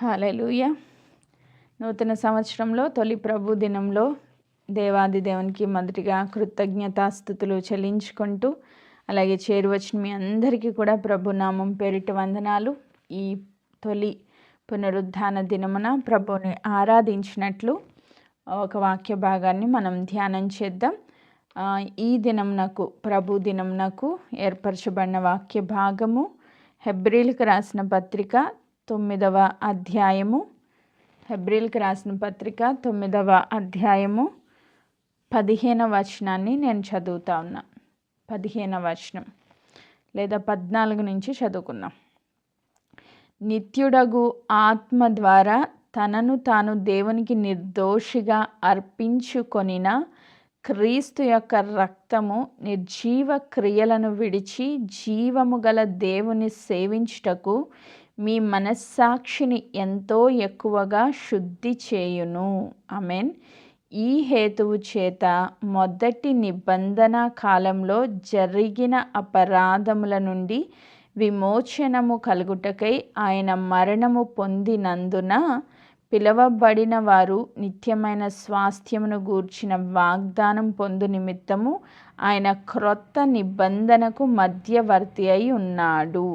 హాలూయ నూతన సంవత్సరంలో తొలి ప్రభు దినంలో దేవాది దేవునికి మొదటిగా కృతజ్ఞతాస్థుతులు చెల్లించుకుంటూ అలాగే చేరువచ్చిన మీ అందరికీ కూడా ప్రభు నామం పేరిట వందనాలు. ఈ తొలి పునరుద్ధాన దినమున ప్రభుని ఆరాధించినట్లు ఒక వాక్య భాగాన్ని మనం ధ్యానం చేద్దాం. ఈ దినంనకు ప్రభు దినంనకు ఏర్పరచబడిన వాక్య భాగము హెబ్రిల్కి రాసిన పత్రిక తొమ్మిదవ అధ్యాయము. హెబ్రిల్కి రాసిన పత్రిక తొమ్మిదవ అధ్యాయము. పదిహేనవ వచనాన్ని నేను చదువుతా ఉన్నా. పదిహేనవ వచనం. లేదా పద్నాలుగు నుంచి చదువుకుందాం. నిత్యుడగు ఆత్మ ద్వారా తనను తాను దేవునికి నిర్దోషిగా అర్పించుకొనిన క్రీస్తు యొక్క రక్తము నిర్జీవ క్రియలను విడిచి జీవము గల దేవుని సేవించుటకు మీ మనస్సాక్షిని ఎంతో ఎక్కువగా శుద్ధి చేయును. అమెన్ ఈ హేతువు చేత మొదటి నిబంధన కాలంలో జరిగిన అపరాధముల నుండి విమోచనము కలుగుటకై ఆయన మరణము పొందినందున పిలవబడిన వారు నిత్యమైన స్వాస్థ్యమును గూర్చిన వాగ్దానం పొందు నిమిత్తము ఆయన క్రొత్త నిబంధనకు మధ్యవర్తి అయి ఉన్నాడు.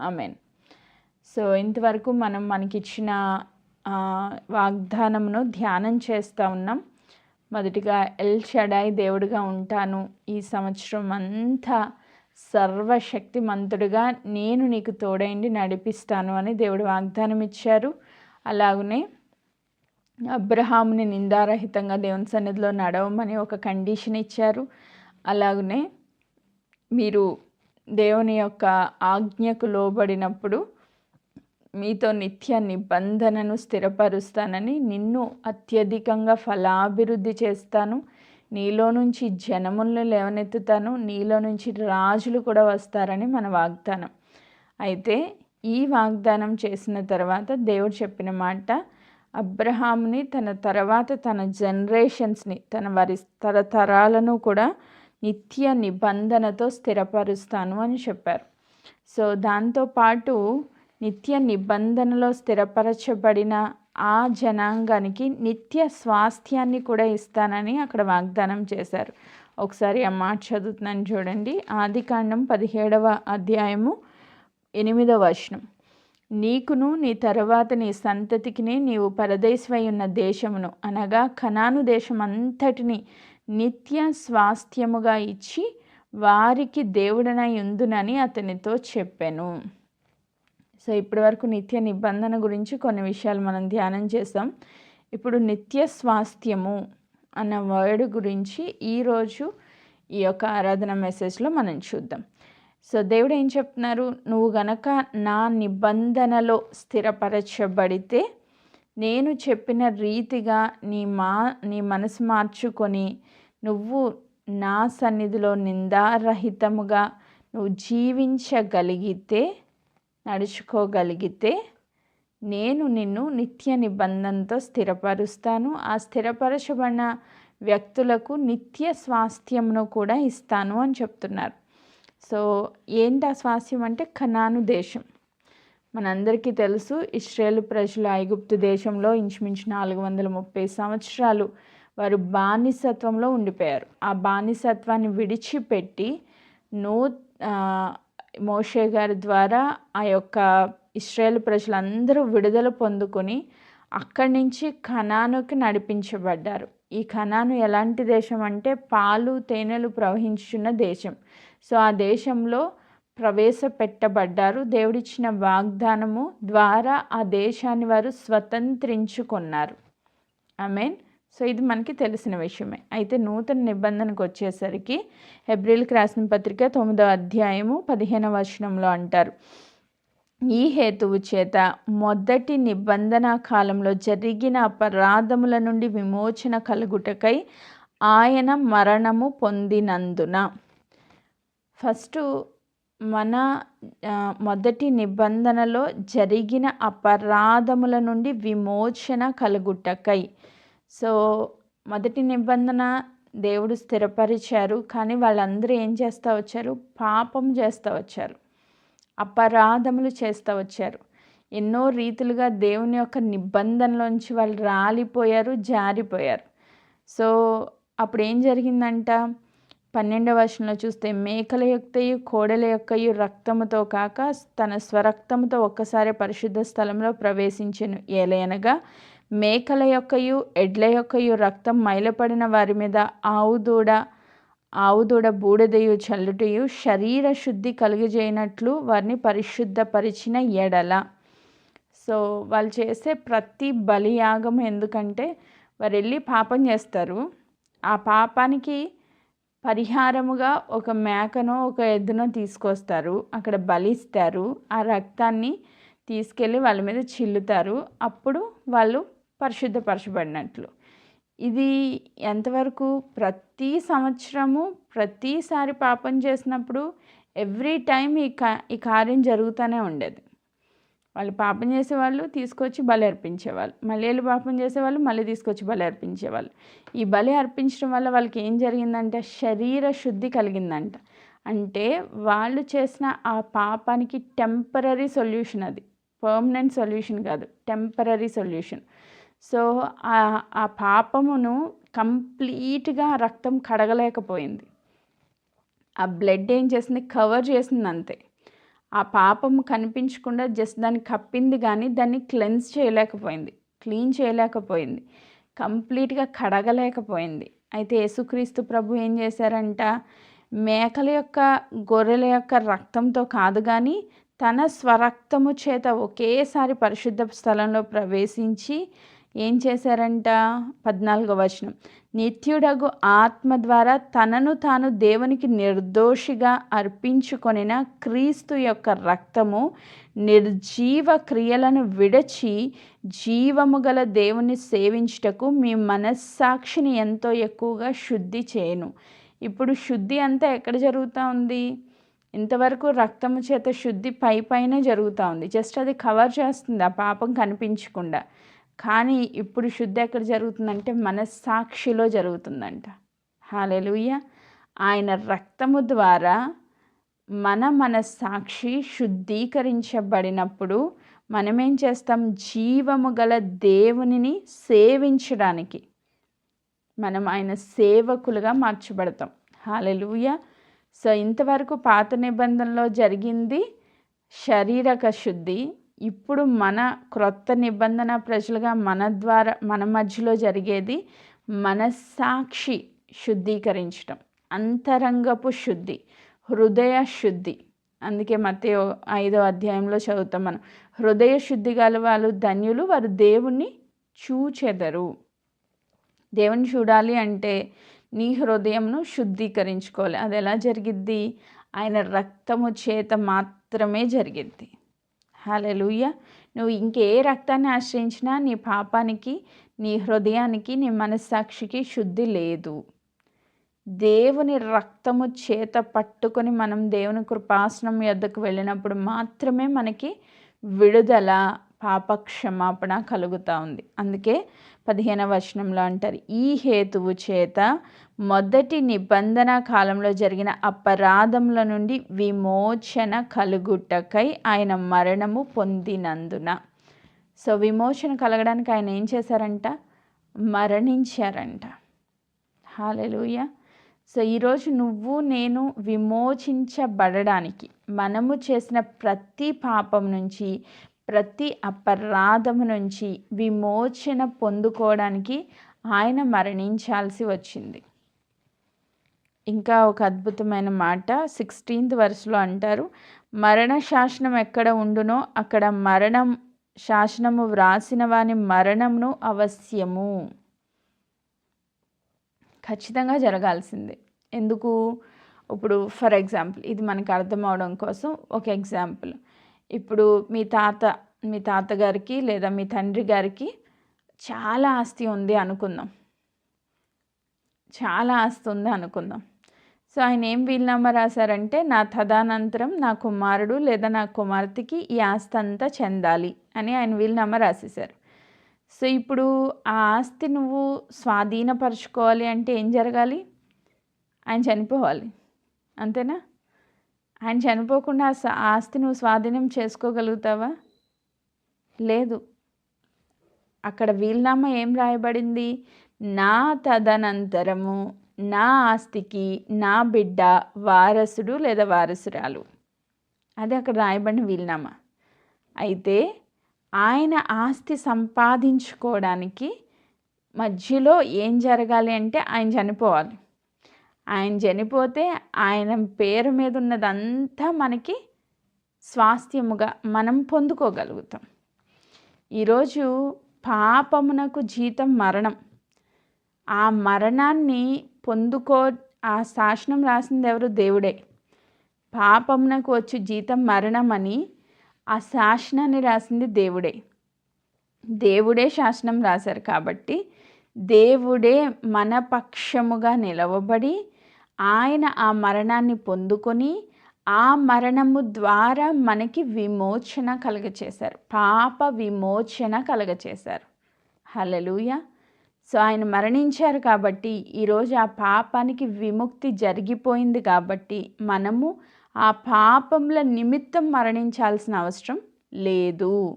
అమెన్ సో ఇంతవరకు మనం మనకిచ్చిన వాగ్దానమును ధ్యానం చేస్తూ ఉన్నాం. మొదటిగా ఎల్ షడాయ్ దేవుడిగా ఉంటాను. ఈ సంవత్సరం అంతా సర్వశక్తిమంతుడిగా నేను నీకు తోడైండి నడిపిస్తాను అని దేవుడు వాగ్దానం ఇచ్చారు అలాగనే అబ్రహాముని నిందారహితంగా దేవుని సన్నిధిలో నడవమని ఒక కండిషన్ ఇచ్చారు. అలాగనే మీరు దేవుని యొక్క ఆజ్ఞకు లోబడినప్పుడు మీతో నిత్య నిబంధనను స్థిరపరుస్తానని నిన్ను అత్యధికంగా ఫలాభివృద్ధి చేస్తాను. నీలో నుంచి జనములను లేవనెత్తుతాను. నీలో నుంచి రాజులు కూడా వస్తారని మన వాగ్దానం. అయితే ఈ వాగ్దానం చేసిన తర్వాత దేవుడు చెప్పిన మాట అబ్రహాంని తన తర్వాత తన జనరేషన్స్ని తన వారి తరతరాలను కూడా నిత్య నిబంధనతో స్థిరపరుస్తాను అని చెప్పారు. సో దాంతోపాటు నిత్య నిబంధనలో స్థిరపరచబడిన ఆ జనాంగానికి నిత్య స్వాస్థ్యాన్ని కూడా ఇస్తానని అక్కడ వాగ్దానం చేశారు. ఒకసారి ఆ మాట చదువుతున్నాను చూడండి. ఆది కాండం పదిహేడవ అధ్యాయము ఎనిమిదవ వచనం. నీకును నీ తరువాత నీ సంతతికిని నీవు పరదేశమై ఉన్న దేశమును అనగా ఖనాను దేశం అంతటిని నిత్య స్వాస్థ్యముగా ఇచ్చి వారికి దేవుడనై ఉందునని అతనితో చెప్పాను. సో ఇప్పటివరకు నిత్య నిబంధన గురించి కొన్ని విషయాలు మనం ధ్యానం చేసాం ఇప్పుడు నిత్య స్వాస్థ్యము అన్న వర్డ్ గురించి ఈరోజు ఈ యొక్క ఆరాధన మెసేజ్లో మనం చూద్దాం. సో దేవుడు ఏం చెప్తున్నారు? నువ్వు గనక నా నిబంధనలో స్థిరపరచబడితే నేను చెప్పిన రీతిగా నీ మా నీ మనసు మార్చుకొని నువ్వు నా సన్నిధిలో నిందారహితముగా నువ్వు జీవించగలిగితే నడుచుకోగలిగితే నేను నిన్ను నిత్య నిబంధనతో స్థిరపరుస్తాను. ఆ స్థిరపరచబడిన వ్యక్తులకు నిత్య స్వాస్థ్యమును కూడా ఇస్తాను అని చెప్తున్నారు. సో ఏంటి ఆ స్వాస్థ్యం అంటే కనాను దేశం. మనందరికీ తెలుసు ఇస్రాయేల్ ప్రజలు ఐగుప్తు దేశంలో ఇంచుమించు నాలుగు వందల ముప్పై సంవత్సరాలు వారు బానిసత్వంలో ఉండిపోయారు. ఆ బానిసత్వాన్ని విడిచిపెట్టి నూ మోషే గారి ద్వారా ఆ యొక్క ఇస్రాయేల్ ప్రజలందరూ విడుదల పొందుకొని అక్కడి నుంచి ఖనానుకి నడిపించబడ్డారు. ఈ ఖనాను ఎలాంటి దేశం అంటే పాలు తేనెలు ప్రవహించున్న దేశం. సో ఆ దేశంలో ప్రవేశపెట్టబడ్డారు. దేవుడిచ్చిన వాగ్దానము ద్వారా ఆ దేశాన్ని వారు స్వతంత్రించుకున్నారు. ఐ మీన్ సో ఇది మనకి తెలిసిన విషయమే. అయితే నూతన నిబంధనకు వచ్చేసరికి ఎబ్రిల్కి రాసిన పత్రిక తొమ్మిదో అధ్యాయము పదిహేనవ వచనంలో అంటారు. ఈ హేతువు చేత మొదటి నిబంధన కాలంలో జరిగిన అపరాధముల నుండి విమోచన కలుగుటకై ఆయన మరణము పొందినందున. ఫస్ట్ మన మొదటి నిబంధనలో జరిగిన అపరాధముల నుండి విమోచన కలుగుటకై సో మొదటి నిబంధన దేవుడు స్థిరపరిచారు కానీ వాళ్ళందరూ ఏం చేస్తూ వచ్చారు? పాపం చేస్తూ వచ్చారు. అపరాధములు చేస్తూ వచ్చారు. ఎన్నో రీతులుగా దేవుని యొక్క నిబంధనలోంచి వాళ్ళు రాలిపోయారు జారిపోయారు. సో అప్పుడు ఏం జరిగిందంట? పన్నెండవ వర్షంలో చూస్తే మేకల యొక్కయు కోడల యొక్కయు రక్తముతో కాక తన స్వరక్తముతో ఒక్కసారి పరిశుద్ధ స్థలంలో ప్రవేశించను. ఏలయనగా మేకల యొక్కయు ఎడ్ల యొక్కయు రక్తం మైలపడిన వారి మీద ఆవుదూడ ఆవుదూడ బూడిదయు చల్లుటయు శరీర శుద్ధి కలుగజేయనట్లు వారిని పరిశుద్ధపరిచిన ఎడల. సో వాళ్ళు చేసే ప్రతి బలియాగం ఎందుకంటే వారు వెళ్ళి పాపం చేస్తారు. ఆ పాపానికి పరిహారముగా ఒక మేకనో ఒక ఎద్దునో తీసుకొస్తారు. అక్కడ బలిస్తారు. ఆ రక్తాన్ని తీసుకెళ్ళి వాళ్ళ మీద చిల్లుతారు. అప్పుడు వాళ్ళు పరిశుద్ధపరచబడినట్లు. ఇది ఎంతవరకు ప్రతి సంవత్సరము ప్రతిసారి పాపం చేసినప్పుడు ఎవ్రీ టైం ఈ కా ఈ కార్యం జరుగుతూనే ఉండేది. వాళ్ళు పాపం చేసేవాళ్ళు తీసుకొచ్చి బలి అర్పించేవాళ్ళు. మళ్ళీ పాపం చేసేవాళ్ళు మళ్ళీ తీసుకొచ్చి బలి అర్పించేవాళ్ళు. ఈ బలి అర్పించడం వల్ల వాళ్ళకి ఏం జరిగిందంటే శరీర శుద్ధి కలిగిందంట. అంటే వాళ్ళు చేసిన ఆ పాపానికి టెంపరీ సొల్యూషన్ అది. పర్మనెంట్ సొల్యూషన్ కాదు టెంపరీ సొల్యూషన్. సో ఆ పాపమును కంప్లీట్గా రక్తం కడగలేకపోయింది. ఆ బ్లడ్ ఏం చేసింది? కవర్ చేసింది అంతే. ఆ పాపము కనిపించకుండా జస్ట్ దాన్ని కప్పింది కానీ దాన్ని క్లెన్స్ చేయలేకపోయింది. క్లీన్ చేయలేకపోయింది. కంప్లీట్గా కడగలేకపోయింది. అయితే యేసుక్రీస్తు ప్రభు ఏం చేశారంట? మేకల యొక్క గొర్రెల యొక్క రక్తంతో కాదు కానీ తన స్వరక్తము చేత ఒకేసారి పరిశుద్ధ స్థలంలో ప్రవేశించి ఏం చేశారంట? పద్నాలుగో వచనం. నిత్యుడగు ఆత్మ ద్వారా తనను తాను దేవునికి నిర్దోషిగా అర్పించుకొనిన క్రీస్తు యొక్క రక్తము నిర్జీవ క్రియలను విడచి జీవము గల దేవుని సేవించుటకు మీ మనస్సాక్షిని ఎంతో ఎక్కువగా శుద్ధి చేయను. ఇప్పుడు శుద్ధి అంతా ఎక్కడ జరుగుతూ ఉంది? ఇంతవరకు రక్తము చేత శుద్ధి పై పైన జరుగుతూ ఉంది. జస్ట్ అది కవర్ చేస్తుంది ఆ పాపం కనిపించకుండా. కానీ ఇప్పుడు శుద్ధి ఎక్కడ జరుగుతుందంటే మనస్సాక్షిలో జరుగుతుందంట. హాలెలుయ్య ఆయన రక్తము ద్వారా మన మనస్సాక్షి శుద్ధీకరించబడినప్పుడు మనమేం చేస్తాం? జీవము గల దేవునిని సేవించడానికి మనం ఆయన సేవకులుగా మార్చబడతాం. హాలెలుయ సో ఇంతవరకు పాత నిబంధనలో జరిగింది శారీరక శుద్ధి ఇప్పుడు మన క్రొత్త నిబంధన ప్రజలుగా మన ద్వారా మన మధ్యలో జరిగేది మనస్సాక్షి శుద్ధీకరించడం అంతరంగపు శుద్ధి హృదయ శుద్ధి. అందుకే మతే ఐదో అధ్యాయంలో చదువుతాం మనం. హృదయ శుద్ధి గల వాళ్ళు ధన్యులు వారు దేవుణ్ణి చూచెదరు. దేవుని చూడాలి అంటే నీ హృదయంను శుద్ధీకరించుకోవాలి. అది ఎలా జరిగిద్ది? ఆయన రక్తము చేత మాత్రమే జరిగిద్ది. హాలెలుయ్య నువ్వు ఇంకే రక్తాన్ని ఆశ్రయించినా నీ పాపానికి నీ హృదయానికి నీ మనస్సాక్షికి శుద్ధి లేదు. దేవుని రక్తము చేత పట్టుకొని మనం దేవుని కృపాసనం యొద్దకు వెళ్ళినప్పుడు మాత్రమే మనకి విడుదల పాప క్షమాపణ కలుగుతూ ఉంది. అందుకే పదిహేన వచనంలో అంటారు ఈ హేతువు చేత మొదటి నిబంధన కాలంలో జరిగిన అపరాధముల నుండి విమోచన కలుగుటకై ఆయన మరణము పొందినందున. సో విమోచన కలగడానికి ఆయన ఏం చేశారంట? మరణించారంట. హాలెలుయ. సో ఈరోజు నువ్వు నేను విమోచించబడడానికి మనము చేసిన ప్రతి పాపం నుంచి ప్రతి అపరాధము నుంచి విమోచన పొందుకోవడానికి ఆయన మరణించాల్సి వచ్చింది. ఇంకా ఒక అద్భుతమైన మాట సిక్స్టీన్త్ వర్స్లో అంటారు మరణ శాసనం ఎక్కడ ఉండునో అక్కడ మరణం శాసనము వ్రాసిన వాని మరణమును అవశ్యము. ఖచ్చితంగా జరగాల్సిందే. ఎందుకు? ఇప్పుడు ఫర్ ఎగ్జాంపుల్ ఇది మనకు అర్థం అవడం కోసం ఒక ఎగ్జాంపుల్. ఇప్పుడు మీ తాత మీ తాతగారికి లేదా మీ తండ్రి గారికి చాలా ఆస్తి ఉంది అనుకుందాం. చాలా ఆస్తి ఉంది అనుకుందాం. సో ఆయన ఏం వీలునామా రాశారంటే నా తదానంతరం నా కుమారుడు లేదా నా కుమార్తెకి ఈ ఆస్తి అంతా చెందాలి అని ఆయన వీలునామా రాసేశారు. సో ఇప్పుడు ఆ ఆస్తి నువ్వు స్వాధీనపరచుకోవాలి అంటే ఏం జరగాలి? ఆయన చనిపోవాలి. అంతేనా? ఆయన చనిపోకుండా ఆ ఆస్తి నువ్వు స్వాధీనం చేసుకోగలుగుతావా? లేదు. అక్కడ వీల్నామా ఏం రాయబడింది? నా తదనంతరము నా ఆస్తికి నా బిడ్డ వారసుడు లేదా వారసురాలు. అది అక్కడ రాయబడిన వీల్నామా. అయితే ఆయన ఆస్తి సంపాదించుకోవడానికి మధ్యలో ఏం జరగాలి అంటే ఆయన చనిపోవాలి. ఆయన చనిపోతే ఆయన పేరు మీద ఉన్నదంతా మనకి స్వాస్థ్యముగా మనం పొందుకోగలుగుతాం. ఈరోజు పాపమునకు జీతం మరణం. ఆ మరణాన్ని పొందుకో ఆ శాసనం రాసింది ఎవరు? దేవుడే. పాపమునకు వచ్చి జీతం మరణం అని ఆ శాసనాన్ని రాసింది దేవుడే. దేవుడే శాసనం రాశారు కాబట్టి దేవుడే మన పక్షముగా నిలవబడి ఆయన ఆ మరణాన్ని పొందుకొని ఆ మరణము ద్వారా మనకి విమోచన కలగచేశారు. పాప విమోచన కలగచేశారు. హలలుయ సో ఆయన మరణించారు కాబట్టి ఈరోజు ఆ పాపానికి విముక్తి జరిగిపోయింది కాబట్టి మనము ఆ పాపముల నిమిత్తం మరణించాల్సిన అవసరం లేదు.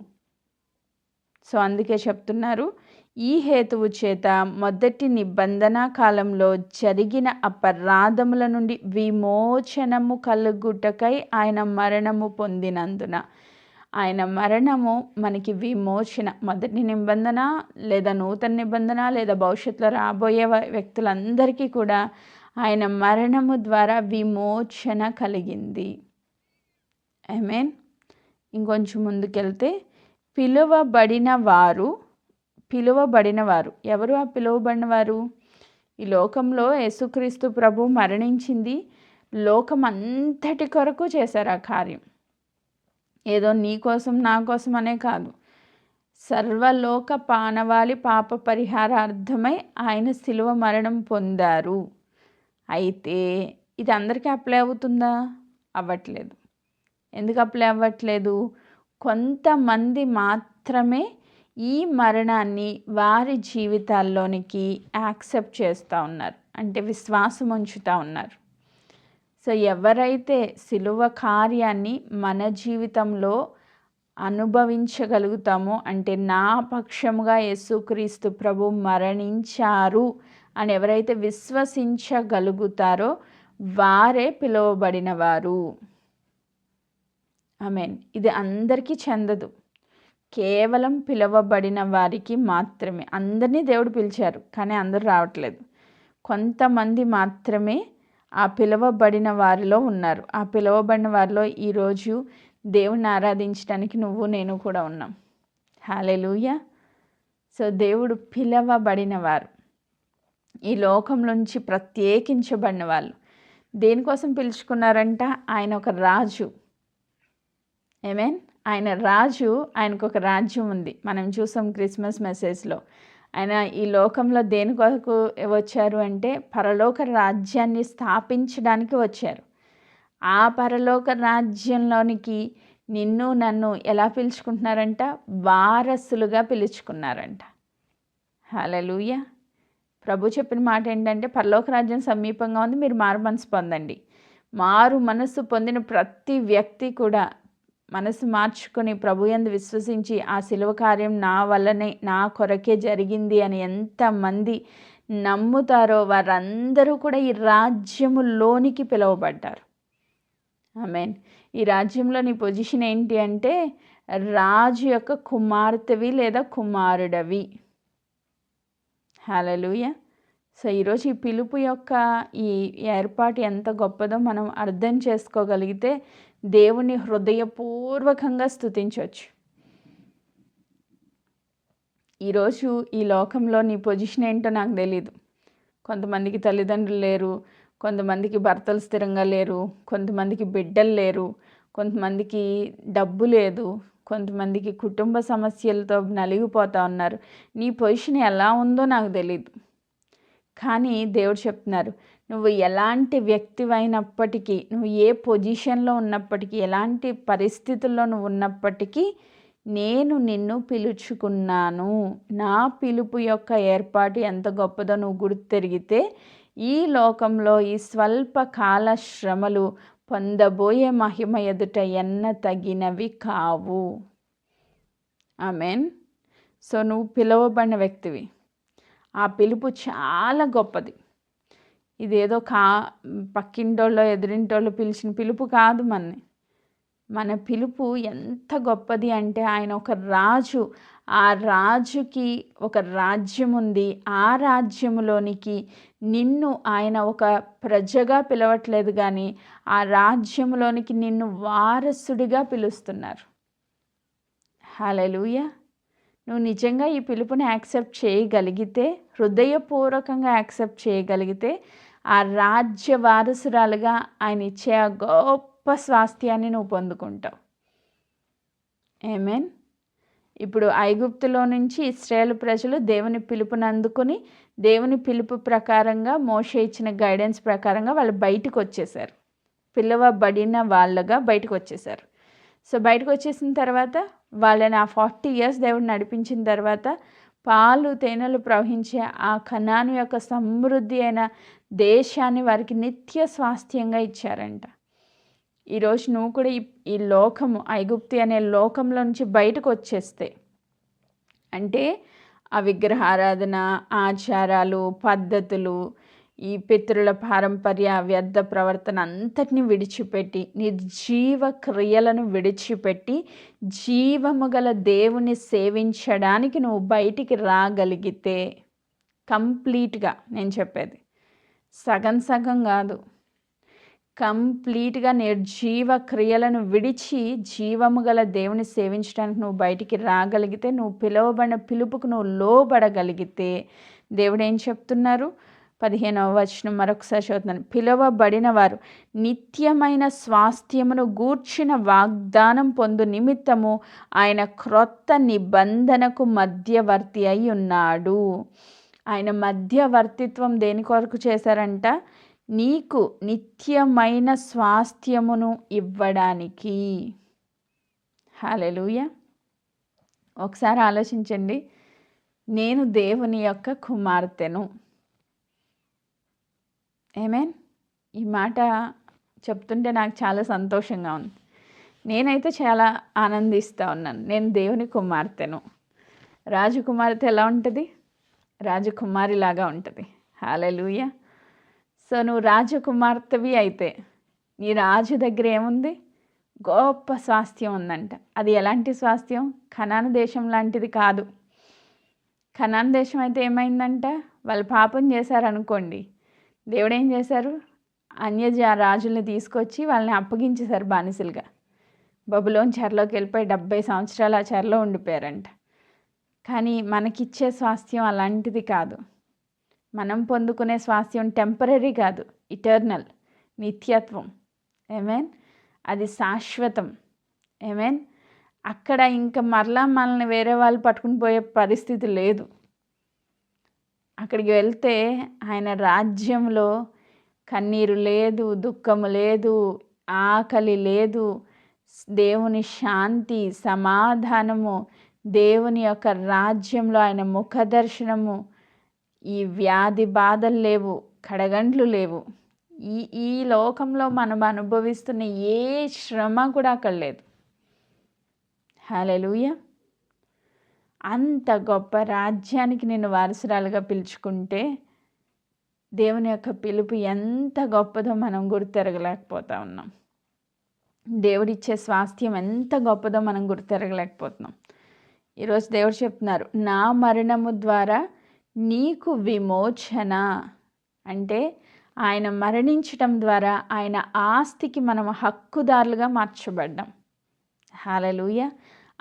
సో అందుకే చెప్తున్నారు ఈ హేతువు చేత మొదటి నిబంధన కాలంలో జరిగిన అపరాధముల నుండి విమోచనము కలుగుటకై ఆయన మరణము పొందినందున. ఆయన మరణము మనకి విమోచన మొదటి నిబంధన లేదా నూతన నిబంధన లేదా భవిష్యత్తులో రాబోయే వ్యక్తులందరికీ కూడా ఆయన మరణము ద్వారా విమోచన కలిగింది. ఐ మీన్ ఇంకొంచెం ముందుకెళ్తే పిలువబడిన వారు పిలువబడినవారు. ఎవరు ఆ పిలువబడినవారు? ఈ లోకంలో యేసుక్రీస్తు ప్రభు మరణించింది. లోకం అంతటి కొరకు చేశారు ఆ కార్యం. ఏదో నీ కోసం నా కోసం అనే కాదు. సర్వలోక పానవాళి పాప పరిహారార్థమై ఆయన శిలువ మరణం పొందారు. అయితే ఇది అందరికీ అప్లై అవుతుందా? అవ్వట్లేదు. ఎందుకు అప్లై అవ్వట్లేదు? కొంతమంది మాత్రమే ఈ మరణాన్ని వారి జీవితాల్లోనికి యాక్సెప్ట్ చేస్తూ ఉన్నారు. అంటే విశ్వాసం ఉంచుతూ ఉన్నారు. సో ఎవరైతే సిలువ కార్యాన్ని మన జీవితంలో అనుభవించగలుగుతామో అంటే నా పక్షముగా యేసుక్రీస్తు ప్రభు మరణించారు అని ఎవరైతే విశ్వసించగలుగుతారో వారే పిలువబడిన వారు. మీన్ ఇది అందరికీ చెందదు. కేవలం పిలవబడిన వారికి మాత్రమే. అందరినీ దేవుడు పిలిచారు కానీ అందరూ రావట్లేదు. కొంతమంది మాత్రమే ఆ పిలవబడిన వారిలో ఉన్నారు. ఆ పిలవబడిన వారిలో ఈరోజు దేవుణ్ణి ఆరాధించడానికి నువ్వు నేను కూడా ఉన్నాం. హాలెలుయ సో దేవుడు పిలవబడిన వారు. ఈ లోకం నుంచి ప్రత్యేకించబడిన వాళ్ళు. దేనికోసం పిలుచుకున్నారంట? ఆయన ఒక రాజు. ఏమేన్ ఆయన రాజు ఆయనకు ఒక రాజ్యం ఉంది. మనం చూసాం క్రిస్మస్ మెసేజ్లో. ఆయన ఈ లోకంలో దేని కొరకు వచ్చారు అంటే పరలోక రాజ్యాన్ని స్థాపించడానికి వచ్చారు. ఆ పరలోక రాజ్యంలోనికి నిన్ను నన్ను ఎలా పిలుచుకుంటున్నారంట? వారసులుగా పిలుచుకున్నారంట. హలలుయ ప్రభు చెప్పిన మాట ఏంటంటే పరలోక రాజ్యం సమీపంగా ఉంది మీరు మారు మనసు పొందండి. మారు మనసు పొందిన ప్రతి వ్యక్తి కూడా మనసు మార్చుకొని ప్రభు ఎందు విశ్వసించి ఆ శిలువ కార్యం నా వల్లనే నా కొరకే జరిగింది అని ఎంతమంది నమ్ముతారో వారందరూ కూడా ఈ రాజ్యములోనికి పిలువబడ్డారు. మీన్ ఈ రాజ్యంలో నీ పొజిషన్ ఏంటి అంటే రాజు యొక్క కుమార్తెవి లేదా కుమారుడవి. హలలుయ సో ఈరోజు ఈ పిలుపు యొక్క ఈ ఏర్పాటు ఎంత గొప్పదో మనం అర్థం చేసుకోగలిగితే దేవుని హృదయపూర్వకంగా స్థుతించవచ్చు ఈరోజు ఈ లోకంలో నీ పొజిషన్ ఏంటో నాకు తెలీదు. కొంతమందికి తల్లిదండ్రులు లేరు కొంతమందికి భర్తలు స్థిరంగా లేరు కొంతమందికి బిడ్డలు లేరు కొంతమందికి డబ్బు లేదు కొంతమందికి కుటుంబ సమస్యలతో నలిగిపోతూ ఉన్నారు. నీ పొజిషన్ ఎలా ఉందో నాకు తెలీదు. కానీ దేవుడు చెప్తున్నారు నువ్వు ఎలాంటి వ్యక్తివైనప్పటికీ నువ్వు ఏ పొజిషన్లో ఉన్నప్పటికీ ఎలాంటి పరిస్థితుల్లో నువ్వు ఉన్నప్పటికీ నేను నిన్ను పిలుచుకున్నాను. నా పిలుపు యొక్క ఏర్పాటు ఎంత గొప్పదో నువ్వు గుర్తెరిగితే ఈ లోకంలో ఈ స్వల్ప కాల శ్రమలు పొందబోయే మహిమ ఎదుట ఎన్న తగినవి కావు. ఆమెన్. సో నువ్వు పిలువబడిన వ్యక్తివి. ఆ పిలుపు చాలా గొప్పది. ఇదేదో కా పక్కింటోళ్ళో ఎదురింటోళ్ళు పిలిచిన పిలుపు కాదు మనని. మన పిలుపు ఎంత గొప్పది అంటే ఆయన ఒక రాజు. ఆ రాజుకి ఒక రాజ్యం ఉంది. ఆ రాజ్యములోనికి నిన్ను ఆయన ఒక ప్రజగా పిలవట్లేదు కానీ ఆ రాజ్యంలోనికి నిన్ను వారసుడిగా పిలుస్తున్నారు. హలలుయ నువ్వు నిజంగా ఈ పిలుపుని యాక్సెప్ట్ చేయగలిగితే హృదయపూర్వకంగా యాక్సెప్ట్ చేయగలిగితే ఆ రాజ్య వారసురాలుగా ఆయన ఇచ్చే ఆ గొప్ప స్వాస్థ్యాన్ని నువ్వు పొందుకుంటావు. ఏమేన్ ఇప్పుడు ఐగుప్తులో నుంచి ఇస్రాయేల్ ప్రజలు దేవుని పిలుపుని అందుకుని దేవుని పిలుపు ప్రకారంగా మోషే ఇచ్చిన గైడెన్స్ ప్రకారంగా వాళ్ళు బయటకు వచ్చేసారు పిలువబడిన వాళ్ళగా బయటకు వచ్చేసారు సో బయటకు వచ్చేసిన తర్వాత వాళ్ళని ఆ ఫార్టీ ఇయర్స్ దేవుడు నడిపించిన తర్వాత పాలు తేనెలు ప్రవహించే ఆ కణాను యొక్క సమృద్ధి అయిన దేశాన్ని వారికి నిత్య స్వాస్థ్యంగా ఇచ్చారంట. ఈరోజు నువ్వు కూడా ఈ ఈ లోకము ఐగుప్తి అనే లోకంలో నుంచి బయటకు వచ్చేస్తే అంటే ఆ విగ్రహారాధన ఆచారాలు పద్ధతులు ఈ పితృల పారంపర్య వ్యర్థ ప్రవర్తన అంతటిని విడిచిపెట్టి నిర్జీవ క్రియలను విడిచిపెట్టి జీవము గల దేవుని సేవించడానికి నువ్వు బయటికి రాగలిగితే కంప్లీట్గా నేను చెప్పేది. సగం సగం కాదు. కంప్లీట్గా నిర్జీవ క్రియలను విడిచి జీవము గల దేవుని సేవించడానికి నువ్వు బయటికి రాగలిగితే నువ్వు పిలువబడిన పిలుపుకు నువ్వు లోబడగలిగితే దేవుడు ఏం చెప్తున్నారు? పదిహేనవ వచనం మరొకసారి చదువుతున్నాను. పిలువబడిన వారు నిత్యమైన స్వాస్థ్యమును గూర్చిన వాగ్దానం పొందు నిమిత్తము ఆయన క్రొత్త నిబంధనకు మధ్యవర్తి అయి ఉన్నాడు. ఆయన మధ్యవర్తిత్వం దేని కొరకు చేశారంట? నీకు నిత్యమైన స్వాస్థ్యమును ఇవ్వడానికి. హాలెలుయ ఒకసారి ఆలోచించండి. నేను దేవుని యొక్క కుమార్తెను. ఏమేన్ ఈ మాట చెప్తుంటే నాకు చాలా సంతోషంగా ఉంది. నేనైతే చాలా ఆనందిస్తూ ఉన్నాను. నేను దేవుని కుమార్తెను. రాజకుమార్తె ఎలా ఉంటుంది? రాజకుమారిలాగా ఉంటుంది. హాలెలుయ. సో నువ్వు రాజకుమార్తెవి అయితే నీ రాజు దగ్గర ఏముంది? గొప్ప స్వాస్థ్యం ఉందంట. అది ఎలాంటి స్వాస్థ్యం? ఖనాన దేశం లాంటిది కాదు. ఖనాన దేశం అయితే ఏమైందంట? వాళ్ళు పాపం చేశారనుకోండి. దేవుడు ఏం చేశారు? అన్యజ రాజుల్ని తీసుకొచ్చి వాళ్ళని అప్పగించేశారు బానిసలుగా. బబులోని చెరలోకి వెళ్ళిపోయి డెబ్బై సంవత్సరాలు ఆ చెరలో ఉండిపోయారంట. కానీ మనకిచ్చే స్వాస్థ్యం అలాంటిది కాదు. మనం పొందుకునే స్వాస్థ్యం టెంపరీ కాదు ఇటర్నల్ నిత్యత్వం. ఏమేన్ అది శాశ్వతం. ఏమేన్ అక్కడ ఇంకా మరలా మనల్ని వేరే వాళ్ళు పట్టుకుని పోయే పరిస్థితి లేదు. అక్కడికి వెళ్తే ఆయన రాజ్యంలో కన్నీరు లేదు దుఃఖము లేదు ఆకలి లేదు దేవుని శాంతి సమాధానము దేవుని యొక్క రాజ్యంలో ఆయన ముఖ దర్శనము ఈ వ్యాధి బాధలు లేవు కడగండ్లు లేవు. ఈ ఈ లోకంలో మనం అనుభవిస్తున్న ఏ శ్రమ కూడా అక్కడ లేదు. హాలెలుయ అంత గొప్ప రాజ్యానికి నేను వారసురాలుగా పిలుచుకుంటే దేవుని యొక్క పిలుపు ఎంత గొప్పదో మనం గుర్తెరగలేకపోతా ఉన్నాం. దేవుడిచ్చే స్వాస్థ్యం ఎంత గొప్పదో మనం గుర్తెరగలేకపోతున్నాం. ఈరోజు దేవుడు చెప్తున్నారు నా మరణము ద్వారా నీకు విమోచన. అంటే ఆయన మరణించటం ద్వారా ఆయన ఆస్తికి మనం హక్కుదారులుగా మార్చబడ్డాం. హాలలుయ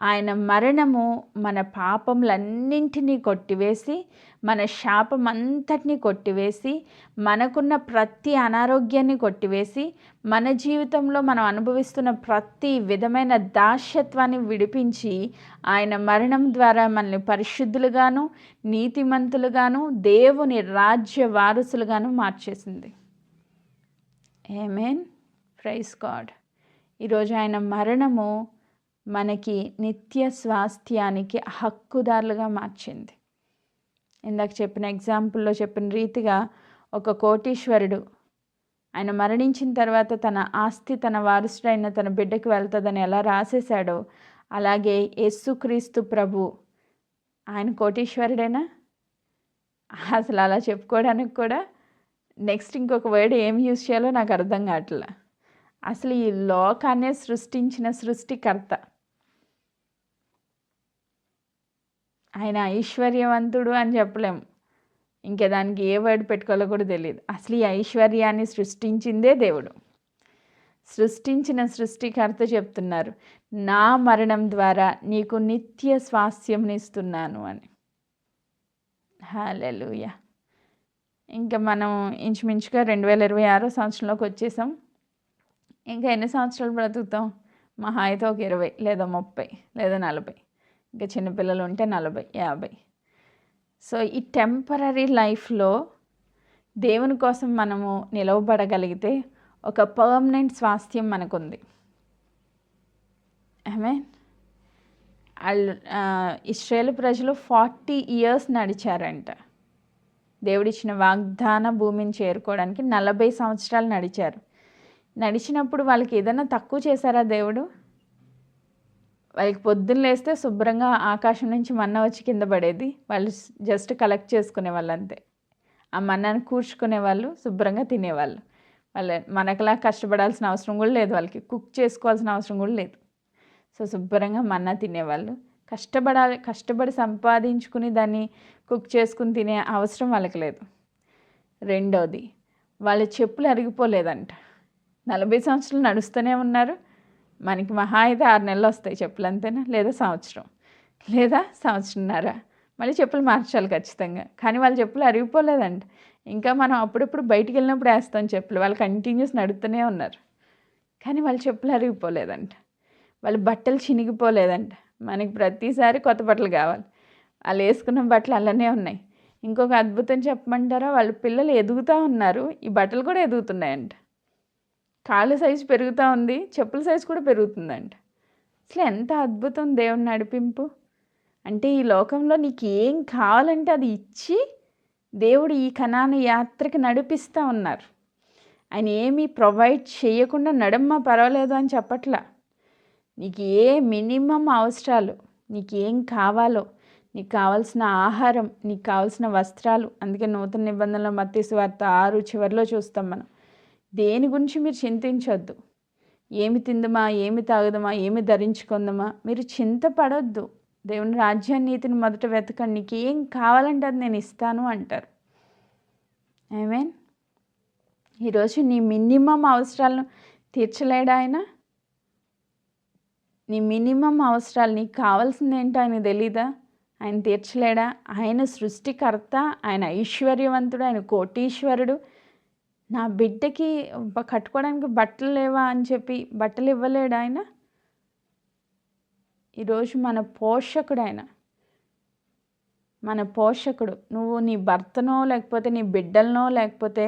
ఆయన మరణము మన పాపములన్నింటినీ కొట్టివేసి మన శాపం అంతటిని కొట్టివేసి మనకున్న ప్రతి అనారోగ్యాన్ని కొట్టివేసి మన జీవితంలో మనం అనుభవిస్తున్న ప్రతి విధమైన దాస్యత్వాన్ని విడిపించి ఆయన మరణం ద్వారా మనల్ని పరిశుద్ధులుగాను నీతిమంతులుగాను దేవుని రాజ్య వారసులుగాను మార్చేసింది. ఏమేన్ ప్రైస్ గాడ్ ఈరోజు ఆయన మరణము మనకి నిత్య స్వాస్థ్యానికి హక్కుదారులుగా మార్చింది. ఇందాక చెప్పిన ఎగ్జాంపుల్లో చెప్పిన రీతిగా ఒక కోటీశ్వరుడు ఆయన మరణించిన తర్వాత తన ఆస్తి తన వారసుడైన తన బిడ్డకు వెళ్తుందని ఎలా రాసేశాడో అలాగే యేసుక్రీస్తు ప్రభు ఆయన కోటీశ్వరుడేనా? అసలు అలా చెప్పుకోవడానికి కూడా నెక్స్ట్ ఇంకొక వర్డ్ ఏం యూజ్ చేయాలో నాకు అర్థం కావట్లే. అసలు ఈ లోకాన్నే సృష్టించిన సృష్టికర్త ఆయన ఐశ్వర్యవంతుడు అని చెప్పలేము ఇంకా దానికి ఏ వర్డ్ పెట్టుకోవాలో కూడా తెలియదు అసలు ఈ ఐశ్వర్యాన్ని సృష్టించిందే దేవుడు. సృష్టించిన సృష్టికర్త చెప్తున్నారు నా మరణం ద్వారా నీకు నిత్య స్వాస్థ్యంనిస్తున్నాను అని. హాలెలుయ ఇంకా మనం ఇంచుమించుగా రెండు వేల ఇరవై ఆరో సంవత్సరంలోకి వచ్చేసాం. ఇంకా ఎన్ని సంవత్సరాలు బ్రతుకుతాం? మహా అయితే ఒక ఇరవై లేదా ముప్పై లేదా నలభై. ఇంకా చిన్నపిల్లలు ఉంటే నలభై యాభై. సో ఈ టెంపరీ లైఫ్లో దేవుని కోసం మనము నిలవబడగలిగితే ఒక పర్మనెంట్ స్వాస్థ్యం మనకుంది. ఐ వాళ్ళు ఇస్రాయేల్ ప్రజలు ఫార్టీ ఇయర్స్ నడిచారంట. దేవుడిచ్చిన వాగ్దాన భూమిని చేరుకోవడానికి నలభై సంవత్సరాలు నడిచారు. నడిచినప్పుడు వాళ్ళకి ఏదైనా తక్కువ చేశారా దేవుడు? వాళ్ళకి పొద్దున్న లేస్తే శుభ్రంగా ఆకాశం నుంచి మన్న వచ్చి కింద పడేది. వాళ్ళు జస్ట్ కలెక్ట్ చేసుకునే వాళ్ళు అంతే. ఆ మన్నాన్ని కూర్చుకునే వాళ్ళు శుభ్రంగా తినేవాళ్ళు. వాళ్ళ మనకలా కష్టపడాల్సిన అవసరం కూడా లేదు. వాళ్ళకి కుక్ చేసుకోవాల్సిన అవసరం కూడా లేదు. సో శుభ్రంగా మన్నా తినేవాళ్ళు. కష్టపడాలి కష్టపడి సంపాదించుకుని దాన్ని కుక్ చేసుకుని తినే అవసరం వాళ్ళకి లేదు. రెండోది వాళ్ళ చెప్పులు అరిగిపోలేదంట. నలభై సంవత్సరాలు నడుస్తూనే ఉన్నారు. మనకి మహా అయితే ఆరు నెలలు వస్తాయి చెప్పులు అంతేనా? లేదా సంవత్సరం. లేదా సంవత్సరంన్నర. మళ్ళీ చెప్పులు మార్చాలి ఖచ్చితంగా. కానీ వాళ్ళ చెప్పులు అరిగిపోలేదంట. ఇంకా మనం అప్పుడప్పుడు బయటికి వెళ్ళినప్పుడు వేస్తాం చెప్పులు. వాళ్ళు కంటిన్యూస్ నడుస్తూనే ఉన్నారు. కానీ వాళ్ళ చెప్పులు అరిగిపోలేదంట. వాళ్ళ బట్టలు చినిగిపోలేదంట. మనకి ప్రతిసారి కొత్త బట్టలు కావాలి. వాళ్ళు వేసుకున్న బట్టలు అలానే ఉన్నాయి. ఇంకొక అద్భుతం చెప్పమంటారా? వాళ్ళ పిల్లలు ఎదుగుతూ ఉన్నారు. ఈ బట్టలు కూడా ఎదుగుతున్నాయంట. కాళ్ళ సైజు పెరుగుతూ ఉంది చెప్పుల సైజు కూడా పెరుగుతుందంట. అసలు ఎంత అద్భుతం దేవుని నడిపింపు. అంటే ఈ లోకంలో నీకు ఏం కావాలంటే అది ఇచ్చి దేవుడు ఈ కణాన యాత్రకి నడిపిస్తూ ఉన్నారు. ఆయన ఏమీ ప్రొవైడ్ చేయకుండా నడమ్మ పర్వాలేదు అని చెప్పట్లా. నీకు ఏ మినిమం అవసరాలు నీకు ఏం కావాలో నీకు కావాల్సిన ఆహారం నీకు కావాల్సిన వస్త్రాలు అందుకే నూతన నిబంధనలు మత్తి వార్త ఆరు చివరిలో చూస్తాం మనం. దేని గురించి మీరు చింతించొద్దు. ఏమి తిందమా ఏమి తాగుదమా ఏమి ధరించుకుందమా మీరు చింతపడొద్దు. దేవుని రాజ్యాన్ని నీతిని మొదట వెతకండి. నీకు ఏం కావాలంటే అది నేను ఇస్తాను అంటారు. ఐ మీన్ ఈరోజు నీ మినిమం అవసరాలను తీర్చలేడా ఆయన. నీ మినిమం అవసరాలు నీకు కావాల్సింది ఏంటో ఆయన తెలీదా? ఆయన తీర్చలేడా? ఆయన సృష్టికర్త ఆయన ఐశ్వర్యవంతుడు ఆయన కోటీశ్వరుడు నా బిడ్డకి కట్టుకోవడానికి బట్టలు లేవా అని చెప్పి బట్టలు ఇవ్వలేడు ఆయన. ఈరోజు మన పోషకుడు ఆయన మన పోషకుడు నువ్వు నీ భర్తనో లేకపోతే నీ బిడ్డలనో లేకపోతే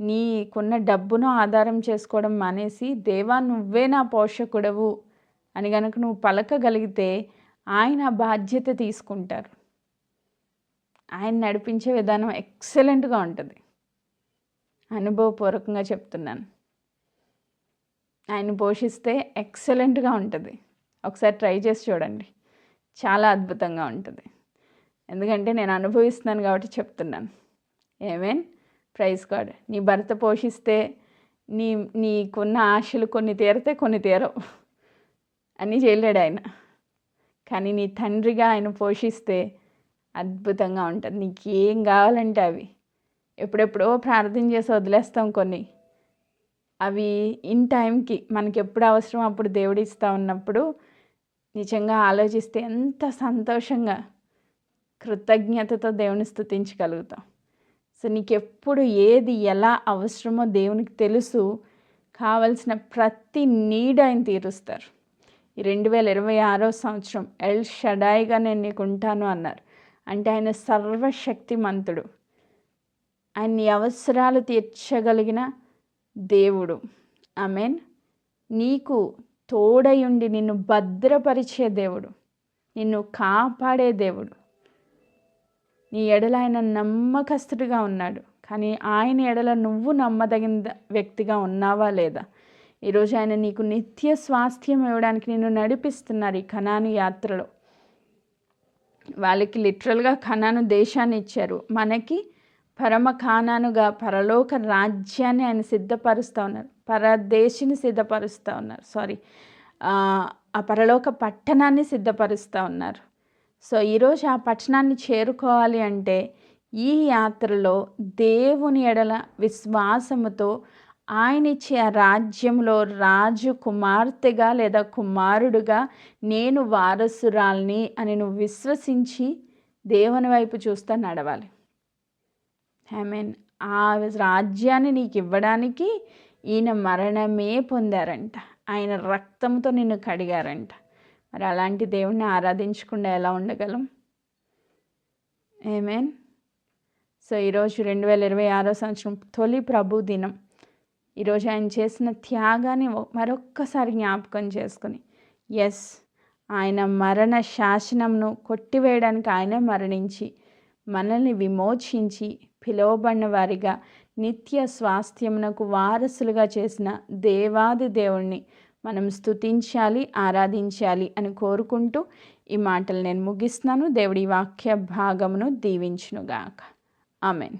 నీకున్న డబ్బును ఆధారం చేసుకోవడం మానేసి దేవా నువ్వే నా పోషకుడవు అని కనుక నువ్వు పలకగలిగితే ఆయన బాధ్యత తీసుకుంటారు. ఆయన నడిపించే విధానం ఎక్సలెంట్గా ఉంటుంది. అనుభవపూర్వకంగా చెప్తున్నాను. ఆయన పోషిస్తే ఎక్సలెంట్గా ఉంటుంది. ఒకసారి ట్రై చేసి చూడండి. చాలా అద్భుతంగా ఉంటుంది. ఎందుకంటే నేను అనుభవిస్తున్నాను కాబట్టి చెప్తున్నాను. ఏమేన్? ప్రైజ్ కార్డ్ నీ భర్త పోషిస్తే నీ నీకున్న ఆశలు కొన్ని తీరితే కొన్ని తీరవు. అని చేయలేడు ఆయన. కానీ నీ తండ్రిగా ఆయన పోషిస్తే అద్భుతంగా ఉంటుంది. నీకేం కావాలంటే అవి. ఎప్పుడెప్పుడో ప్రార్థన చేసి వదిలేస్తాం కొన్ని. అవి ఇన్ టైంకి మనకి ఎప్పుడు అవసరం అప్పుడు దేవుడు ఇస్తూ ఉన్నప్పుడు నిజంగా ఆలోచిస్తే ఎంత సంతోషంగా కృతజ్ఞతతో దేవుని స్థుతించగలుగుతాం. సో నీకు ఎప్పుడు ఏది ఎలా అవసరమో దేవునికి తెలుసు. కావలసిన ప్రతి నీడ్ ఆయన తీరుస్తారు. ఈ రెండు వేల ఇరవై ఆరో సంవత్సరం ఎల్ షడాయిగా నేను నీకు ఉంటాను అన్నారు. అంటే ఆయన సర్వశక్తిమంతుడు. అన్ని అవసరాలు తీర్చగలిగిన దేవుడు. ఐ మీన్ నీకు తోడయుండి నిన్ను భద్రపరిచే దేవుడు. నిన్ను కాపాడే దేవుడు. నీ ఎడల ఆయన నమ్మకస్తుడిగా ఉన్నాడు. కానీ ఆయన ఎడల నువ్వు నమ్మదగిన వ్యక్తిగా ఉన్నావా లేదా? ఈరోజు ఆయన నీకు నిత్య స్వాస్థ్యం ఇవ్వడానికి నిన్ను నడిపిస్తున్నారు ఈ కణాను యాత్రలో. వాళ్ళకి లిటరల్గా ఖనాను దేశాన్ని ఇచ్చారు. మనకి పరమ ఖానానుగా పరలోక రాజ్యాన్ని ఆయన సిద్ధపరుస్తూ ఉన్నారు. పరదేశిని సిద్ధపరుస్తూ ఉన్నారు. సారీ ఆ పరలోక పట్టణాన్ని సిద్ధపరుస్తూ ఉన్నారు. సో ఈరోజు ఆ పట్టణాన్ని చేరుకోవాలి అంటే ఈ యాత్రలో దేవుని ఎడల విశ్వాసముతో ఆయన ఇచ్చే ఆ రాజ్యంలో రాజు కుమార్తెగా లేదా కుమారుడుగా నేను వారసురాల్ని అని నువ్వు విశ్వసించి దేవుని వైపు చూస్తా నడవాలి. ఐ మీన్ ఆ రాజ్యాన్ని నీకు ఇవ్వడానికి ఈయన మరణమే పొందారంట. ఆయన రక్తంతో నిన్ను కడిగారంట. మరి అలాంటి దేవుణ్ణి ఆరాధించకుండా ఎలా ఉండగలం? ఏమేన్ సో ఈరోజు రెండు వేల ఇరవై ఆరో సంవత్సరం తొలి ప్రభు దినం. ఈరోజు ఆయన చేసిన త్యాగాన్ని మరొక్కసారి జ్ఞాపకం చేసుకుని ఎస్ ఆయన మరణ శాసనంను కొట్టివేయడానికి ఆయనే మరణించి మనల్ని విమోచించి పిలువబడిన వారిగా నిత్య స్వాస్థ్యమునకు వారసులుగా చేసిన దేవాది దేవుణ్ణి మనం స్తుతించాలి ఆరాధించాలి అని కోరుకుంటూ ఈ మాటలు నేను ముగిస్తున్నాను. దేవుడి వాక్య భాగమును దీవించునుగాక. ఆమెన్.